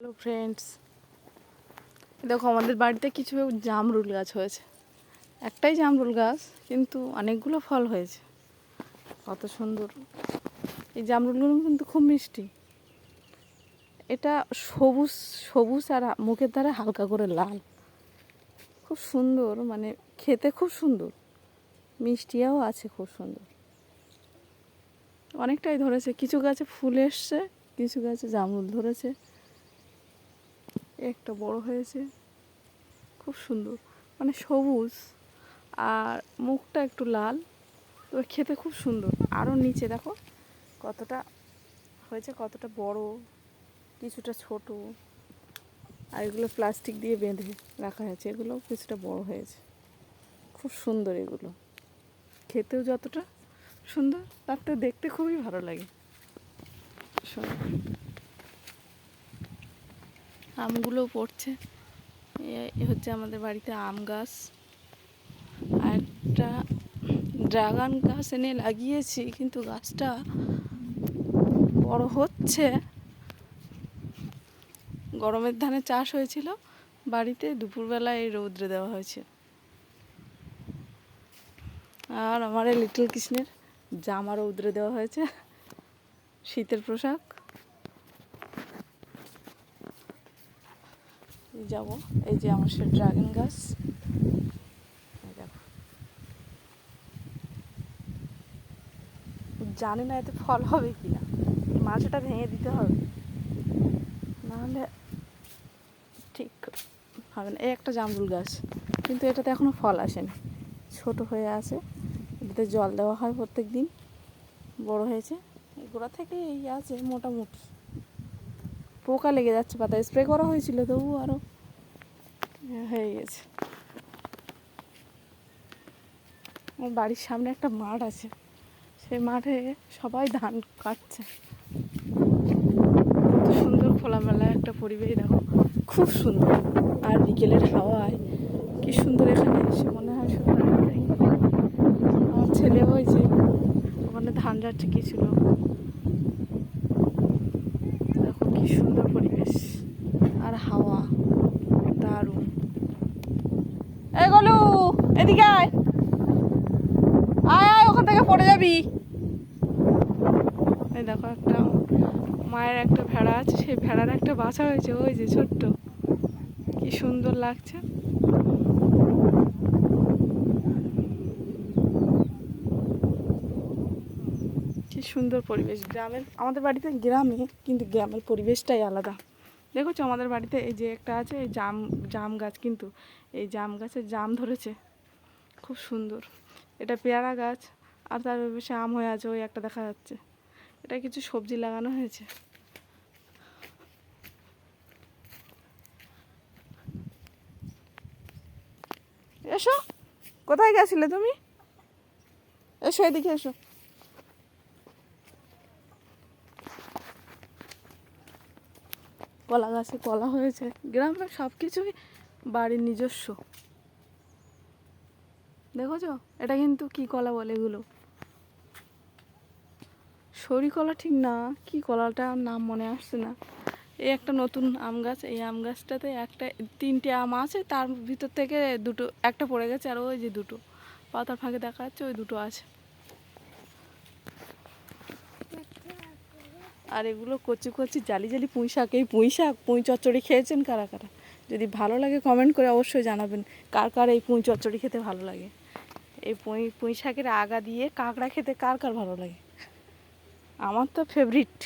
Hello friends দেখো, আমাদের বাড়িতে কিছু জামরুল গাছ হয়েছে। একটাই জামরুল গাছ, কিন্তু অনেকগুলো ফল হয়েছে। কত সুন্দর। এই জামরুলগুলো কিন্তু খুব মিষ্টি। এটা সবুজ সবুজ আর মুখের ধারে হালকা করে লাল। খুব সুন্দর মানে খেতে খুব সুন্দর। মিষ্টিয়াও আছে, খুব সুন্দর। অনেকটাই ধরেছে। কিছু গাছে ফুল এসছে, কিছু গাছে জামরুল ধরেছে। একটা বড় হয়েছে। খুব সুন্দর। মানে সবুজ। আর মুখটা একটু লাল। তবে খেতে খুব সুন্দর। আরও নিচে দেখো কতটা হয়েছে, কতটা বড়, কিছুটা ছোট। আর এগুলো প্লাস্টিক দিয়ে বেঁধে রাখা হয়েছে। এগুলো কিছুটা বড় হয়েছে। খুব সুন্দর এগুলো। খেতেও যতটা সুন্দর তার তো দেখতে খুবই ভালো লাগে। সুন্দর আমগুলো পড়ছে। এ- হচ্ছে আমাদের বাড়িতে আম গাছ। আর একটা ড্রাগন গাছ এনে লাগিয়েছি, কিন্তু গাছটা বড় হচ্ছে। গরমের ধানে চাষ হয়েছিল। বাড়িতে দুপুরবেলায় রৌদ্রে দেওয়া হয়েছে। আর আমার লিটল কৃষ্ণের জামা রৌদ্রে দেওয়া হয়েছে। শীতের পোশাক। যাব। এই যে আমার সে ড্রাগন গাছ। জানি না এতে ফল হবে কি না মাছটা ভেঙে দিতে হবে। নাহলে ঠিক হবে না। এই একটা জামরুল গাছ। কিন্তু এটাতে এখনও ফল আসেনি। ছোট হয়ে আছে। এটাতে জল দেওয়া হয় প্রত্যেক দিন বড় হয়েছে। গোড়া থেকে এই আছে মোটামুটি। পোকা লেগে যাচ্ছে, পাতা স্প্রে করা হয়েছিল তবু আরও হয়ে গেছে। আমার বাড়ির সামনে একটা মাঠ আছে, সেই মাঠে সবাই ধান কাটছে। কত সুন্দর খোলামেলা একটা পরিবেশ, দেখো, খুব সুন্দর। আর বিকেলের হাওয়ায় কি সুন্দর এখানে এসে মনে হয় থাকি। আমার ছেলে যে, ওখানে ধান যাচ্ছে কি ছিল দেখো কি সুন্দর পরিবেশ আর হাওয়া দারুণ। এ গলু, এদিকে আয়। আয় আয়, ওখান থেকে পড়ে যাবি। এই দেখো একটা মায়ের একটা ভেড়া আছে, সেই ভেড়ার একটা বাচ্চা হয়েছে, ওই যে ছোট্ট। কি সুন্দর লাগছে। কি সুন্দর পরিবেশ। গ্রামের, আমাদের বাড়িতে গ্রামে, কিন্তু গ্রামের পরিবেশটাই আলাদা। দেখেছ আমাদের বাড়িতে এই যে একটা আছে, এই জাম জাম গাছ কিন্তু, এই জাম গাছে জাম ধরেছে। খুব সুন্দর। এটা পেয়ারা গাছ, আর তার বেশি আম হয়ে আছে, ওই একটা দেখা যাচ্ছে। এটা কিছু সবজি লাগানো হয়েছে। এসো। কোথায় গেছিলে তুমি? এসো, এদিকে এসো। কলা গাছে কলা হয়েছে। গ্রামের সব কিছুই বাড়ির নিজস্ব। দেখেছ? এটা কিন্তু কি কলা বলে এগুলো? সরি কলা ঠিক না, কি কলাটা নাম মনে আসছে না। এই একটা নতুন আম গাছ, এই আম গাছটাতে একটা, তিনটে আম আছে, তার ভিতর থেকে দুটো, একটা পড়ে গেছে আর ওই যে দুটো। পাতার ফাঁকে দেখা যাচ্ছে ওই দুটো আছে। আর এগুলো কচু কচি, জালি জালি পুঁই শাক, এই পুঁই শাক, পুঁই চচ্চড়ি খেয়েছেন কারা কারা? যদি ভালো লাগে কমেন্ট করে অবশ্যই জানাবেন, কার কার এই পুঁই চচ্চড়ি খেতে ভালো লাগে? এই পুঁই পুঁই শাকের আগা দিয়ে কাঁকড়া খেতে কার কার ভালো লাগে? আমার তো ফেভারিট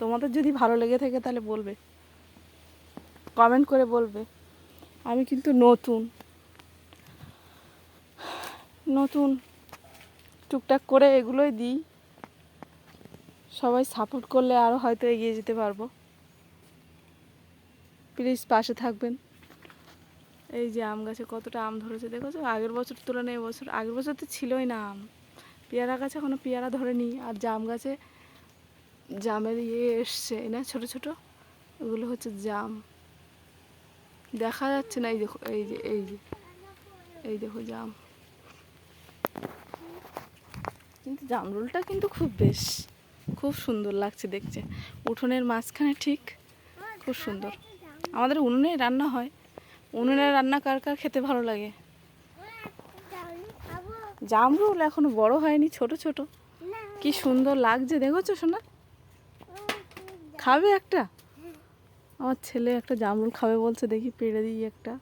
তোমাদের যদি ভালো লেগে থাকে তাহলে বলবে কমেন্ট করে বলবে। আমি কিন্তু নতুন। নতুন টুকটাক করে এগুলোই দিই। সবাই সাপোর্ট করলে আরও হয়তো এগিয়ে যেতে পারব। প্লিজ পাশে থাকবেন। এই যে আম গাছে কতটা আম ধরেছে, দেখেছ? আগের বছর তুলনায় এবছর আগের বছর তো ছিলই না আম। পেয়ারা গাছে এখনও পেয়ারা ধরেনি, আর জাম গাছে জামের ইয়ে এসছে না? ছোট ছোট? ওগুলো হচ্ছে জাম। দেখা যাচ্ছে না, এই দেখো, এই যে এই যে, এই দেখো জাম। কিন্তু জামরুলটা কিন্তু খুব বেশ। খুব সুন্দর লাগছে দেখছে উঠোনের মাঝখানে ঠিক খুব সুন্দর। আমাদের উনুনে রান্না হয়। উনুনে রান্না কার কার খেতে ভালো লাগে? জামরুল এখনও বড় হয়নি, ছোট ছোট। কি সুন্দর লাগছে, দেখেছ শোনা খাবে একটা? আমার ছেলে একটা জামরুল খাবে বলছে, দেখি পেড়ে দিই একটা।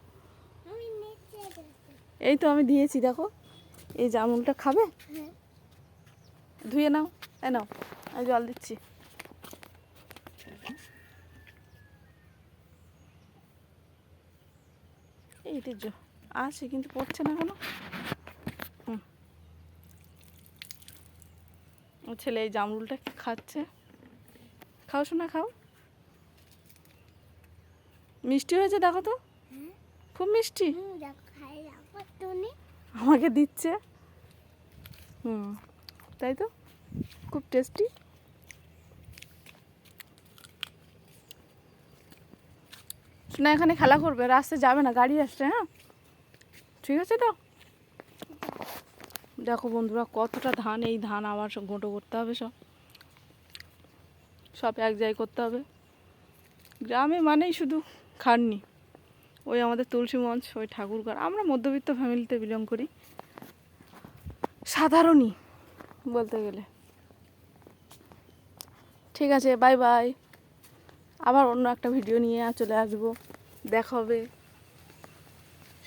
এই তো আমি দিয়েছি, দেখো। এই জামরুলটা খাবে? ধুয়ে নাও এ নাও। জল দিচ্ছি। এইটি আছে কিন্তু পড়ছে না কেন হুম। ও ছেলে এই জামরুলটা খাচ্ছে। খাও শোনা খাও। মিষ্টি হয়েছে দেখো তো। খুব মিষ্টি। আমাকে দিচ্ছে। হুম তাই তো? খুব টেস্টি শোনা এখানে খেলা করবে, রাস্তায় যাবে না, গাড়ি আসছে হ্যাঁ? ঠিক আছে তো? দেখো বন্ধুরা, কতটা ধান, এই ধান আবার সব গোটো করতে হবে সব। সব এক জায়গায় করতে হবে। গ্রামে মানেই শুধু খাননি ওই আমাদের তুলসী মঞ্চ ওই ঠাকুরঘর। আমরা মধ্যবিত্ত ফ্যামিলিতে বিলং করি। সাধারণই, বলতে গেলে। ঠিক আছে বাই বাই আবার অন্য একটা ভিডিও নিয়ে চলে আসব। দেখা হবে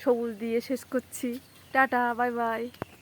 সবুজ দিয়ে শেষ করছি। Tata, bye bye.